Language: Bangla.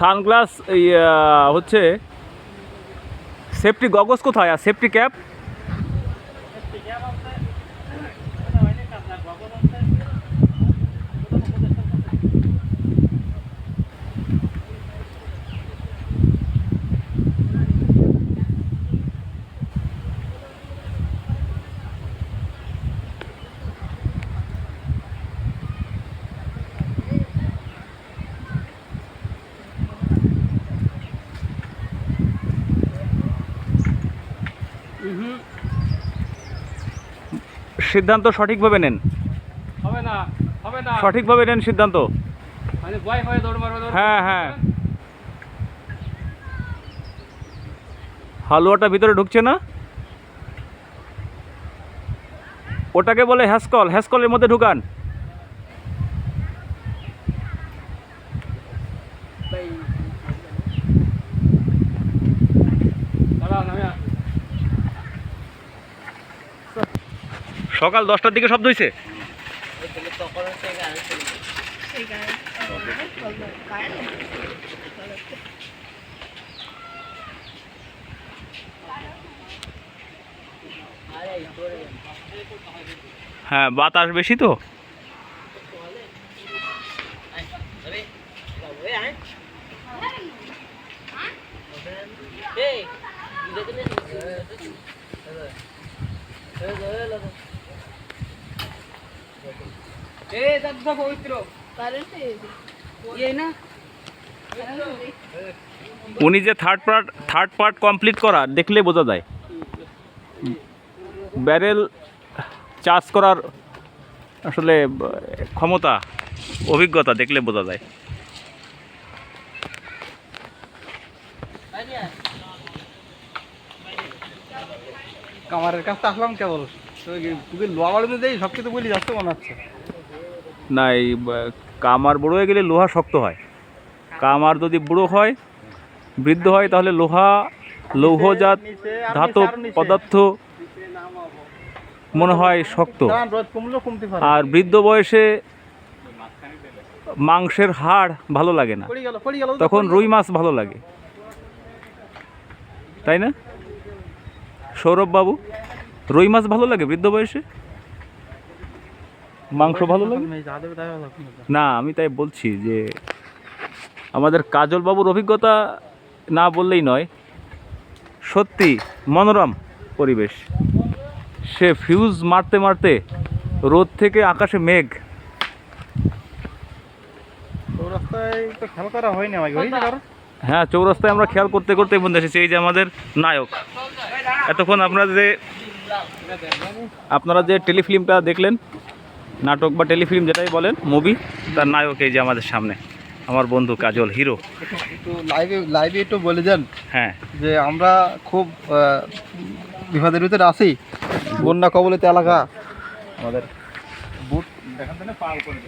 সানগ্লাস হচ্ছে সেফটি গগস কোথায়? আর সেফটি ক্যাপ? সিদ্ধান্ত সঠিকভাবে নেন। হবে না হবে না। সঠিকভাবে নেন সিদ্ধান্ত। মানে ভয় ভয়ে দৌড় মারবে হ্যাঁ, হ্যাঁ। হালুয়াটা ভিতরে ঢুকছে না? ওটাকে বলে হ্যাসকল। হ্যাসকলের মধ্যে ঢুকান। সকাল দশটার দিকে শব্দ হয়েছে হ্যাঁ বাতাস বেশি তো। পবিত্র। এই না উনি যে third part third part complete করা দেখলে বোঝা যায়। ব্যারেল চার্জ করার আসলে ক্ষমতা অভিজ্ঞতা দেখলে বোঝা যায়। কামারের কাছে আসলাম কেবল। তো কি- তুই দেই সব কিছু বলি যাচ্ছে হচ্ছে না এই কামার বুড়ো হয়ে গেলে লোহা শক্ত হয়। কামার যদি বুড়ো হয় বৃদ্ধ হয় তাহলে লোহা লৌহজাত ধাতব। পদার্থ মনে হয় শক্ত। আর বৃদ্ধ বয়সে মাংসের হাড় ভালো লাগে না। তখন রুই মাছ ভালো লাগে। তাই না? সৌরভ বাবু? রুই মাছ ভালো লাগে? বৃদ্ধ বয়সে? মাংস ভালো লাগে? না আমি তাই বলছি যে আমাদের কাজল বাবুর অভিজ্ঞতা না বললেই নয়। সত্যি মনোরম পরিবেশ। সে ফিউজ মারতে মারতে রোদ থেকে আকাশে মেঘ। হ্যাঁ চৌরাস্তায় আমরা খেয়াল করতে করতে বন্ধু এসেছি এই যে আমাদের নায়ক। এতক্ষণ আপনারা যে আপনারা যে টেলিফিল্মটা দেখলেন নাটক বা টেলিফিল্ম যেটাই বলেন মুভি তার নায়ক এই যে আমাদের সামনে আমার বন্ধু কাজল হিরো একটু লাইভে লাইভে একটু বলে যান হ্যাঁ। যে আমরা খুব বিপদের ভিতরে আছি। বন্যা কবলিত এলাকা। আমাদের বুট দেখান পার করে